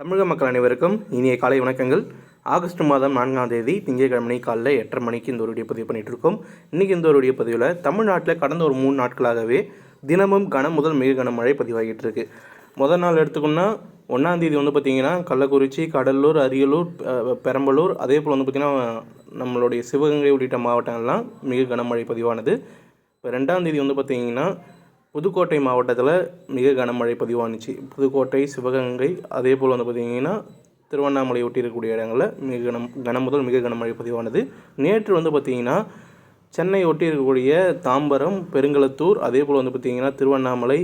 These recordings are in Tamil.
தமிழக மக்கள் அனைவருக்கும் இனிய காலை வணக்கங்கள். ஆகஸ்ட் மாதம் நான்காம் தேதி திங்கட்கிழமை காலைல எட்டரை மணிக்கு இந்த ஒரு வீடியோ பதிவு பண்ணிகிட்ருக்கோம் இருக்கோம். இன்றைக்கி இந்த ஒரு வீடியோ பதிவில் தமிழ்நாட்டில் கடந்த ஒரு மூணு நாட்களாகவே தினமும் கன முதல் மிக கனமழை பதிவாகிட்டு இருக்கு. முதல் நாள் எடுத்துக்கோன்னா ஒன்றாந்தேதி வந்து பார்த்திங்கன்னா கள்ளக்குறிச்சி கடலூர் அரியலூர் பெரம்பலூர் அதே போல் வந்து பார்த்திங்கன்னா நம்மளுடைய சிவகங்கை உள்ளிட்ட மாவட்டங்கள்லாம் மிக கனமழை பதிவானது. இப்போ ரெண்டாம் தேதி வந்து பார்த்திங்கன்னா புதுக்கோட்டை மாவட்டத்தில் மிக கனமழை பதிவானுச்சு புதுக்கோட்டை சிவகங்கை அதே போல் வந்து பார்த்திங்கன்னா திருவண்ணாமலை ஒட்டி இருக்கக்கூடிய இடங்களில் மிக கனம் கனம் முதல் மிக கனமழை பதிவானது. நேற்று வந்து பார்த்திங்கன்னா சென்னை ஒட்டி இருக்கக்கூடிய தாம்பரம் பெருங்களத்தூர் அதே போல் வந்து பார்த்திங்கன்னா திருவண்ணாமலை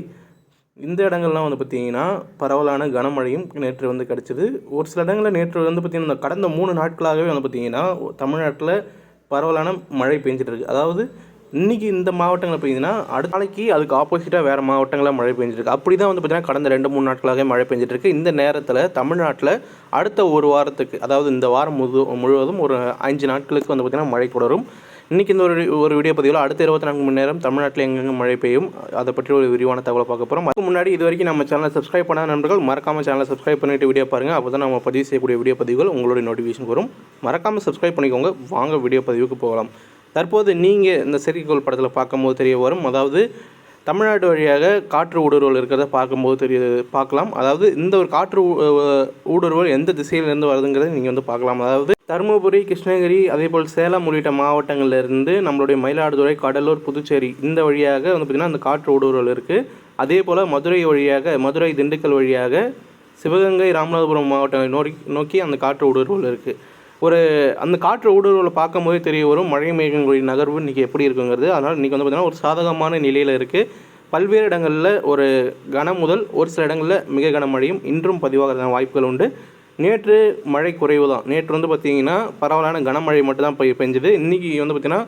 இந்த இடங்கள்லாம் வந்து பார்த்திங்கன்னா பரவலான கனமழையும் நேற்று வந்து கிடச்சிது. ஒரு சில இடங்களில் நேற்று வந்து பார்த்திங்கன்னா இந்த கடந்த மூணு நாட்களாகவே வந்து பார்த்திங்கன்னா தமிழ்நாட்டில் பரவலான மழை பெஞ்சிட்ருக்கு அதாவது இன்றைக்கி இந்த மாவட்டங்களில் பெய்யுதுன்னா அடுத்த நாளைக்கு அதுக்கு ஆப்போசிட்டாக வேறு மாவட்டங்களில் மழை பெஞ்சிருக்கு. அப்படி தான் வந்து பார்த்திங்கன்னா கடந்த ரெண்டு மூணு நாட்களாகவே மழை பெஞ்சிட்ருக்கு இந்த நேரத்தில் தமிழ்நாட்டில் அடுத்த ஒரு வாரத்துக்கு அதாவது இந்த வாரம் முது முழுவதும் ஒரு அஞ்சு நாட்களுக்கு வந்து பார்த்திங்கன்னா மழை தொடரும். இன்றைக்கி இந்த ஒரு ஒரு வீடியோ பதிவில் அடுத்த இருபத்தி நான்கு மணி நேரம் தமிழ்நாட்டில் எங்கெங்கே மழை பெய்யும் அதை பற்றி ஒரு விரிவான தகவலை பார்க்க போகிறோம் அதுக்கு முன்னாடி இது வரைக்கும் நம்ம சேனலை சப்ஸ்கிரைப் பண்ணாத நண்பர்கள் மறக்காமல் சேனலை சப்ஸ்கிரைப் பண்ணிட்டு வீடியோ பாருங்கள் அப்போ தான் நம்ம பதிவு செய்யக்கூடிய வீடியோ பதிவுகள் உங்களுடைய நோட்டிஃபிகேஷன் வரும். மறக்காமல் சப்ஸ்கிரைப் பண்ணிக்கோங்க. வாங்க வீடியோ பதிவுக்கு போகலாம். தற்போது நீங்கள் இந்த செயற்கைக்கோள் படத்தில் பார்க்கும்போது தெரிய வரும். அதாவது தமிழ்நாடு வழியாக காற்று ஊடுருவல் இருக்கிறத பார்க்கும்போது தெரிய பார்க்கலாம். அதாவது இந்த ஒரு காற்று ஊ- ஊடுருவல் எந்த திசையிலிருந்து வருதுங்கிறத நீங்கள் வந்து பார்க்கலாம். அதாவது தருமபுரி கிருஷ்ணகிரி அதேபோல் சேலம் உள்ளிட்ட மாவட்டங்கள்ல இருந்து நம்மளுடைய மயிலாடுதுறை கடலூர் புதுச்சேரி இந்த வழியாக வந்து பார்த்திங்கன்னா அந்த காற்று ஊடுருவல் இருக்குது அதே போல் மதுரை வழியாக மதுரை திண்டுக்கல் வழியாக சிவகங்கை ராமநாதபுரம் மாவட்டங்களை நோக்கி நோக்கி அந்த காற்று ஊடுருவல் இருக்குது ஒரு அந்த காற்று ஊடுருவலை பார்க்கும்போதே தெரிய வரும் மழை மேகங்களுடைய நகர்வு இன்றைக்கி எப்படி இருக்குங்கிறது. அதனால் இன்றைக்கி வந்து பார்த்திங்கன்னா ஒரு சாதகமான நிலையில் இருக்குது பல்வேறு இடங்களில் ஒரு கனம் முதல் ஒரு சில இடங்களில் மிக கனமழையும் இன்றும் பதிவாகிறதான வாய்ப்புகள் உண்டு. நேற்று மழை குறைவு தான் நேற்று வந்து பார்த்திங்கன்னா பரவலான கனமழை மட்டும்தான் பெய் பெஞ்சுது. இன்றைக்கி வந்து பார்த்திங்கன்னா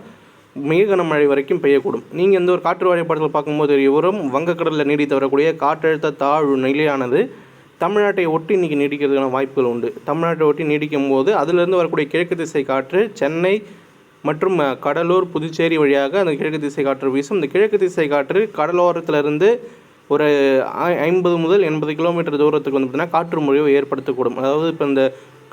மிக கனமழை வரைக்கும் பெய்யக்கூடும். நீங்கள் இந்த ஒரு காற்று வரைபடத்தில் பார்க்கும்போது தெரிய வரும் வங்கக்கடலில் நீடித்து வரக்கூடிய காற்றழுத்த தாழ்வு நிலையானது தமிழ்நாட்டை ஒட்டி இன்றைக்கி நீடிக்கிறதுக்கான வாய்ப்புகள் உண்டு. தமிழ்நாட்டை ஒட்டி நீடிக்கும் போது அதிலிருந்து வரக்கூடிய கிழக்கு திசை காற்று சென்னை மற்றும் கடலூர் புதுச்சேரி வழியாக அந்த கிழக்கு திசை காற்று வீசும். இந்த கிழக்கு திசை காற்று கடலோரத்திலிருந்து ஒரு ஐம்பது முதல் எண்பது கிலோமீட்டர் தூரத்துக்கு வந்து பார்த்திங்கன்னா காற்று முறிவை ஏற்படுத்தக்கூடும். அதாவது இப்போ இந்த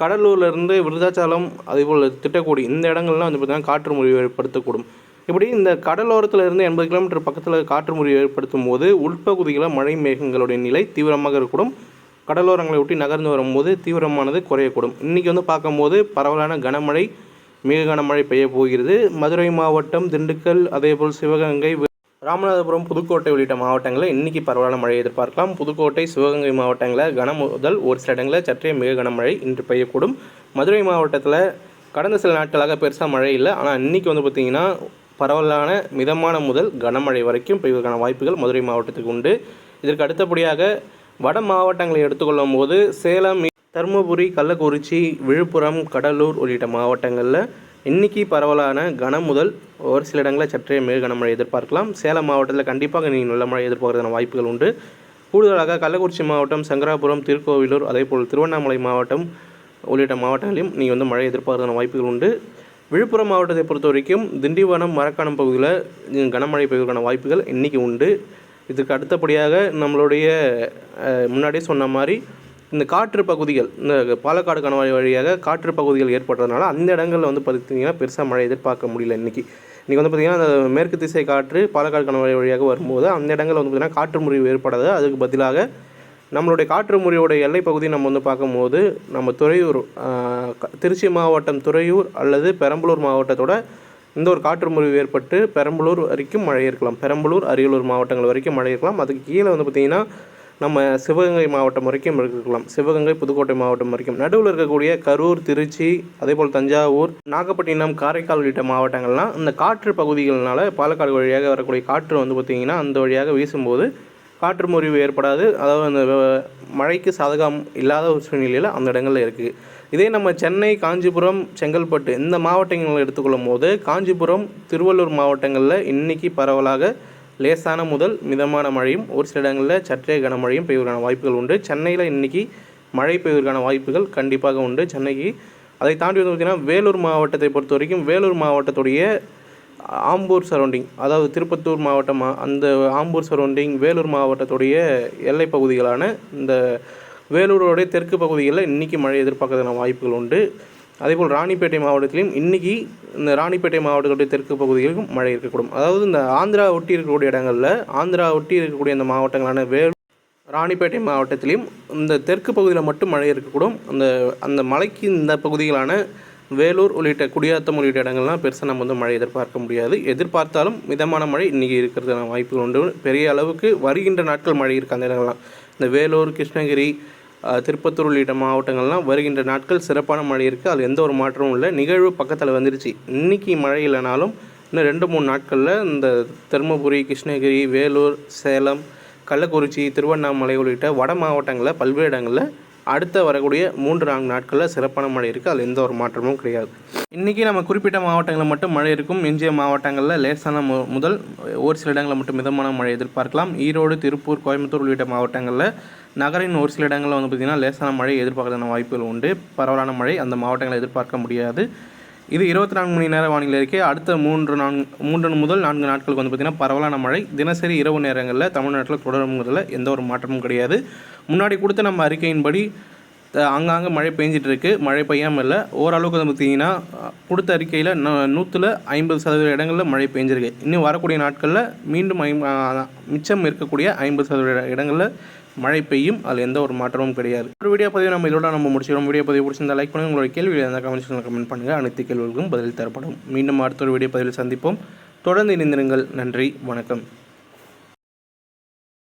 கடலூர்லேருந்து விருதாச்சலம் அதேபோல் திட்டக்கூடி இந்த இடங்கள்லாம் வந்து பார்த்தீங்கன்னா காற்று முறிவு ஏற்படுத்தக்கூடும். இப்படி இந்த கடலோரத்தில் இருந்து எண்பது கிலோமீட்டர் பக்கத்தில் காற்று முறிவு ஏற்படுத்தும் போது உள்பகுதிகளில் மழை மேகங்களுடைய நிலை தீவிரமாக இருக்கக்கூடும். கடலோரங்களை ஒட்டி நகர்ந்து வரும்போது தீவிரமானது குறையக்கூடும். இன்றைக்கி வந்து பார்க்கும்போது பரவலான கனமழை மிக கனமழை பெய்ய போகிறது. மதுரை மாவட்டம் திண்டுக்கல் அதேபோல் சிவகங்கை ராமநாதபுரம் புதுக்கோட்டை உள்ளிட்ட மாவட்டங்களில் இன்றைக்கி பரவலான மழை எதிர்பார்க்கலாம். புதுக்கோட்டை சிவகங்கை மாவட்டங்களில் கன முதல் ஒரு சில இடங்களில் சற்றே மிக கனமழை இன்று பெய்யக்கூடும். மதுரை மாவட்டத்தில் கடந்த சில நாட்களாக பெருசாக மழை இல்லை. ஆனால் இன்றைக்கி வந்து பார்த்திங்கன்னா பரவலான மிதமான முதல் கனமழை வரைக்கும் பெய்வதற்கான வாய்ப்புகள் மதுரை மாவட்டத்துக்கு உண்டு. இதற்கு அடுத்தபடியாக வட மாவட்டங்களை எடுத்துக்கொள்ளும் போது சேலம் தருமபுரி கள்ளக்குறிச்சி விழுப்புரம் கடலூர் உள்ளிட்ட மாவட்டங்களில் இன்னைக்கு பரவலான கனம் முதல் ஒரு சில இடங்களில் சற்றே மேல் கனமழை எதிர்பார்க்கலாம். சேலம் மாவட்டத்தில் கண்டிப்பாக நீங்கள் நல்ல மழை எதிர்பார்க்கறதுக்கான வாய்ப்புகள் உண்டு. கூடுதலாக கள்ளக்குறிச்சி மாவட்டம் சங்கராபுரம் திருக்கோவிலூர் அதேபோல் திருவண்ணாமலை மாவட்டம் உள்ளிட்ட மாவட்டங்களிலும் நீங்கள் வந்து மழை எதிர்பார்க்கறதுக்கான வாய்ப்புகள் உண்டு. விழுப்புரம் மாவட்டத்தை பொறுத்த வரைக்கும் திண்டிவனம் மரக்காணம் பகுதியில் கனமழை பெய்வதற்கான வாய்ப்புகள் இன்றைக்கி உண்டு. இதுக்கு அடுத்தபடியாக நம்மளுடைய முன்னாடியே சொன்ன மாதிரி இந்த காற்று பகுதிகள் இந்த பாலக்காடு கணவாய் வழியாக காற்று பகுதிகள் ஏற்படுறதுனால அந்த இடங்களில் வந்து பார்த்திங்கன்னா பெருசாக மழை எதிர்பார்க்க முடியல இன்றைக்கி இன்றைக்கி வந்து பார்த்திங்கன்னா அந்த மேற்கு திசை காற்று பாலக்காடு கணவாய் வழியாக வரும்போது அந்த இடங்களில் வந்து பார்த்திங்கன்னா காற்று முறிவு ஏற்படாது. அதுக்கு பதிலாக நம்மளுடைய காற்று முறியோட எல்லை பகுதி நம்ம வந்து பார்க்கும்போது நம்ம துறையூர் திருச்சி மாவட்டம் துறையூர் அல்லது பெரம்பலூர் மாவட்டத்தோட இந்த ஒரு காற்று முறிவு ஏற்பட்டு பெரம்பலூர் வரைக்கும் மழை இருக்கலாம். பெரம்பலூர் அரியலூர் மாவட்டங்கள் வரைக்கும் மழை இருக்கலாம். அதுக்கு கீழே வந்து பார்த்திங்கன்னா நம்ம சிவகங்கை மாவட்டம் வரைக்கும் இருக்கலாம். சிவகங்கை புதுக்கோட்டை மாவட்டம் வரைக்கும். நடுவில் இருக்கக்கூடிய கரூர் திருச்சி அதேபோல் தஞ்சாவூர் நாகப்பட்டினம் காரைக்கால் உள்ளிட்ட மாவட்டங்கள்லாம் இந்த காற்று பகுதிகள்னால பாலக்காடு வழியாக வரக்கூடிய காற்று வந்து பார்த்திங்கன்னா அந்த வழியாக வீசும்போது காற்று முறிவு ஏற்படாது. அதாவது அந்த மழைக்கு சாதகம் இல்லாத ஒரு சூழ்நிலையில் அந்த இடங்களில் இருக்குது. இதே நம்ம சென்னை காஞ்சிபுரம் செங்கல்பட்டு இந்த மாவட்டங்களை எடுத்துக்கொள்ளும் போது காஞ்சிபுரம் திருவள்ளூர் மாவட்டங்களில் இன்றைக்கி பரவலாக லேசான முதல் மிதமான மழையும் ஒரு சில இடங்களில் சற்றே கனமழையும் பெய்வதற்கான வாய்ப்புகள் உண்டு. சென்னையில் இன்னைக்கு மழை பெய்வதற்கான வாய்ப்புகள் கண்டிப்பாக உண்டு. சென்னைக்கு அதை தாண்டி வந்து பார்த்திங்கன்னா வேலூர் மாவட்டத்தை பொறுத்த வரைக்கும் வேலூர் மாவட்டத்துடைய ஆம்பூர் சரௌண்டிங் அதாவது திருப்பத்தூர் மாவட்டம் அந்த ஆம்பூர் சரௌண்டிங் வேலூர் மாவட்டத்துடைய எல்லைப் பகுதிகளான இந்த வேலூரோடைய தெற்கு பகுதிகளில் இன்றைக்கி மழை எதிர்பார்க்கறதுக்கான வாய்ப்புகள் உண்டு. அதேபோல் ராணிப்பேட்டை மாவட்டத்திலையும் இன்றைக்கி இந்த ராணிப்பேட்டை மாவட்டத்துடைய தெற்கு பகுதிகளுக்கும் மழை இருக்கக்கூடும். அதாவது இந்த ஆந்திரா ஒட்டி இருக்கக்கூடிய இடங்களில் ஆந்திரா ஒட்டி இருக்கக்கூடிய அந்த மாவட்டங்களான வேலூர் ராணிப்பேட்டை மாவட்டத்திலையும் இந்த தெற்கு பகுதியில் மட்டும் மழை இருக்கக்கூடும். அந்த அந்த மலைக்கு இந்த பகுதிகளான வேலூர் உள்ளிட்ட குடியாத்தம் உள்ளிட்ட இடங்கள்லாம் பெருசாக நம்ம வந்து மழை எதிர்பார்க்க முடியாது. எதிர்பார்த்தாலும் மிதமான மழை இன்றைக்கி இருக்கிறதுக்கான வாய்ப்புகள் உண்டு. பெரிய அளவுக்கு வருகின்ற நாட்கள் மழை இருக்குது அந்த இடங்கள்லாம். இந்த வேலூர் கிருஷ்ணகிரி திருப்பத்தூர் உள்ளிட்ட மாவட்டங்கள்லாம் வருகின்ற நாட்கள் சிறப்பான மழை இருக்குது அதில் எந்த ஒரு மாற்றமும் இல்லை. நிகழ்வு பக்கத்தில் வந்துருச்சு. இன்றைக்கி மழை இல்லைனாலும் இன்னும் ரெண்டு மூணு நாட்களில் இந்த தருமபுரி கிருஷ்ணகிரி வேலூர் சேலம் கள்ளக்குறிச்சி திருவண்ணாமலை உள்ளிட்ட வட மாவட்டங்களில் பல்வேறு இடங்களில் அடுத்த வரக்கூடிய மூன்று நான்கு நாட்களில் சிறப்பான மழை இருக்குது அதில் எந்த ஒரு மாற்றமும் கிடையாது. இன்றைக்கி நம்ம குறிப்பிட்ட மாவட்டங்களில் மட்டும் மழை இருக்கும். எஞ்சிய மாவட்டங்களில் லேசான மு முதல் ஒரு சில இடங்களில் மட்டும் மிதமான மழை எதிர்பார்க்கலாம். ஈரோடு திருப்பூர் கோயம்புத்தூர் உள்ளிட்ட மாவட்டங்களில் நகரின் ஒரு சில இடங்களில் வந்து பார்த்திங்கன்னா லேசான மழை எதிர்பார்க்கறதுக்கான வாய்ப்புகள் உண்டு. பரவலான மழை அந்த மாவட்டங்களை எதிர்பார்க்க முடியாது. இது இருபத்தி நான்கு மணி நேர வானிலை இருக்கே அடுத்த மூன்று நான்கு மூன்று முதல் நான்கு நாட்களுக்கு வந்து பார்த்திங்கன்னா பரவலான மழை. தினசரி இரவு நேரங்களில் தமிழ்நாட்டில் தொடருங்கிறதுல எந்த ஒரு மாற்றமும் கிடையாது. முன்னாடி கொடுத்த நம்ம அறிக்கையின்படி அஹ், மழை பெஞ்சிட்ருக்கு. மழை பெய்யாமல் இல்லை ஓரளவுக்கு வந்து பார்த்தீங்கன்னா கொடுத்த அறிக்கையில் நூற்றில் ஐம்பது சதவீத இடங்களில் மழை பெஞ்சிருக்கு. இன்னும் வரக்கூடிய நாட்களில் மீண்டும் ஐம் மிச்சம் இருக்கக்கூடிய ஐம்பது சதவீத இடங்களில் மழை பெய்யும். அதில் எந்த ஒரு மாற்றமும் கிடையாது. ஒரு வீடியோ பதிவு நம்ம இதோட நம்ம முடிச்சிடும் வீடியோ பதிவு பிடிச்சிருந்தா லைக் பண்ணுங்கள் உங்களோட கேள்வி இருந்தால் கமெண்ட்ஸில் கமெண்ட் பண்ணுங்கள் அனைத்து கேள்விகளுக்கும் பதில் தரப்படும். மீண்டும் அடுத்த ஒரு வீடியோ பதிவில் சந்திப்போம். தொடர்ந்து இணைந்திருங்கள். நன்றி. வணக்கம்.